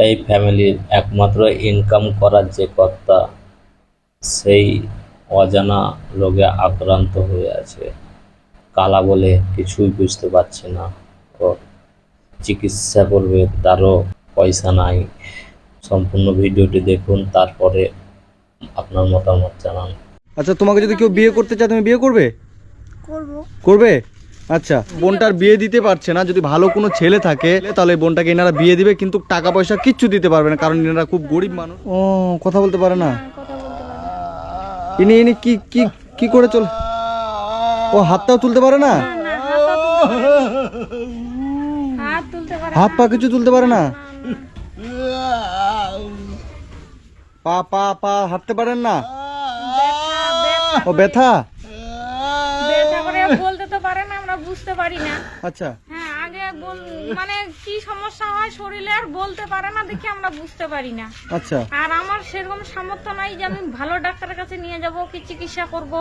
এই ফ্যামিলির একমাত্র ইনকাম করার যে কর্তা সেই অজানা রোগে আক্রান্ত হয়ে আছে। কালা বলে কিছুই বুঝতে পারছে না। ও চিকিৎসা করবে তারও পয়সা নাই। সম্পূর্ণ ভিডিওটি দেখুন তারপরে আপনার মতামত জানান। আচ্ছা তোমাকে যদি কেউ বিয়ে করতে চায় তুমি বিয়ে করবে? করব। করবে? আচ্ছা বোনটার বিয়ে দিতে পারছে না যদি ভালো কোনো ছেলে থাকে তাহলে বোনটাকে এনারা বিয়ে দিবে কিন্তু টাকা পয়সা কিচ্ছু দিতে পারবে না কারণ এনারা খুব গরিব মানুষ ও কথা বলতে পারে না। ইনি ইনি কি কি কি করে চলে ও হাতটাও তুলতে পারে না না, তুলতে পারে না। হাত পা কিছু তুলতে পারে না পা পা পা হাঁটতে পারেন না ও ব্যথা করে বলতে তো পারে না আমরা বুঝতে পারি না। আচ্ছা। হ্যাঁ আগে বল- মানে কি সমস্যা হয় শরীরে আর বলতে পারে না দেখি আমরা বুঝতে পারি না। আচ্ছা। আর আমার সেরকম সামর্থ্য নাই যে আমি ভালো ডাক্তারের কাছে নিয়ে যাব কি চিকিৎসা করব।